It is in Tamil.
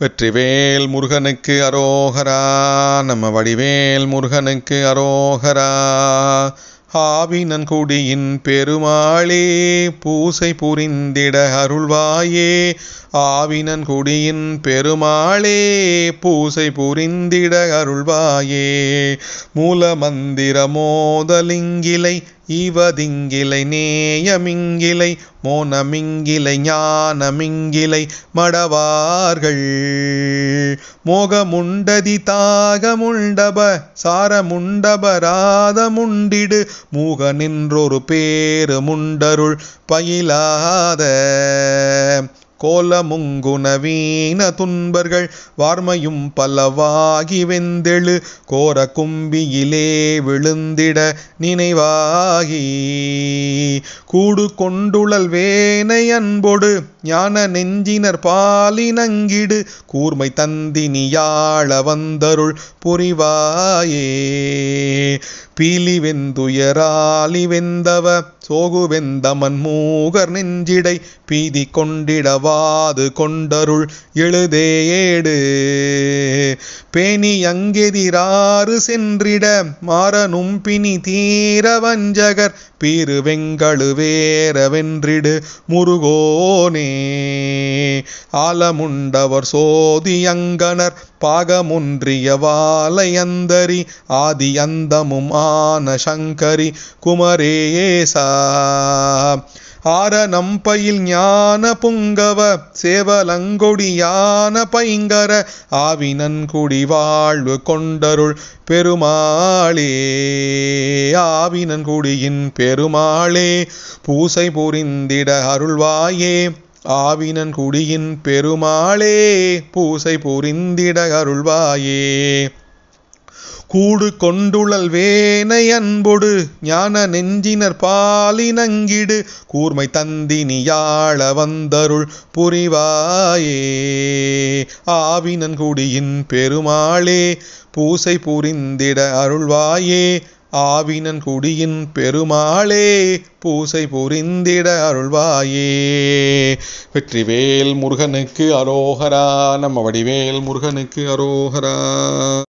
வெற்றிவேல் முருகனுக்கு அரோகரா நம்ம வடிவேல் முருகனுக்கு அரோகரா. ஆவினன்குடியின் பெருமாளே பூசை புரிந்திட அருள்வாயே. ஆவினன்குடியின் பெருமாளே பூசை புரிந்திட அருள்வாயே. மூலமந்திர மோதலிங்கிலை இவதிங்கிலை நேயமிங்கிலை மோனமிங்கிலை ஞானமிங்கிலை மடவார்கள். மோகமுண்டதி தாகமுண்டப சாரமுண்டபராதமுண்டிடு மூக நின்றொரு பேரு முண்டருள் பயிலாத. கோலமுங்குணவீன துன்பர்கள் வார்மையும் பலவாகி வெந்தெழு. கோர கும்பியிலே விழுந்திட நினைவாகி. கூடு கொண்டுழல் வேனை அன்பொடு ஞான நெஞ்சினர் பாலினங்கிடு. கூர்மை தந்தினியாழ வந்தருள் புரிவாயே. பீலி வெந்துயராலி வெந்தவ சோகு வெந்தமன் மூகர் நெஞ்சிடை. பீதி கொண்டிடவாது கொண்டருள் எழுதேடு பேணி அங்கெதிராறு சென்றிட மாறனும் பிணி தீர வஞ்சகர். பீரு வெங்களு வேற வென்றிடு முருகோனே. ஆலமுண்டவர் சோதி அங்கனர் பாகமுன்றிய வாலையந்தரி ஆதி அந்தமும் ஆன சங்கரி குமரேசா. ஆரநம்பையில் ஞான புங்கவ சேவலங்கொடியான பைங்கர ஆவினன்குடி வாழ்வு கொண்டருள் பெருமாளே. ஆவினன்குடியின் பெருமாளே பூசை புரிந்திட அருள்வாயே. ஆவினன் குடியின் பெருமாளே பூசை புரிந்திட அருள்வாயே. கூடு கொண்டுழல் வேனை அன்பொடு ஞான நெஞ்சினர் பாலினங்கிடு கூர்மை தந்தினியாழ வந்தருள் புரிவாயே. ஆவினன் குடியின் பெருமாளே பூசை புரிந்திட அருள்வாயே. ஆவினன் குடியின் பெருமாளே பூசை புரிந்திட அருள்வாயே. வெற்றிவேல் முருகனுக்கு அரோகரா நம்ம வடிவேல் முருகனுக்கு அரோகரா.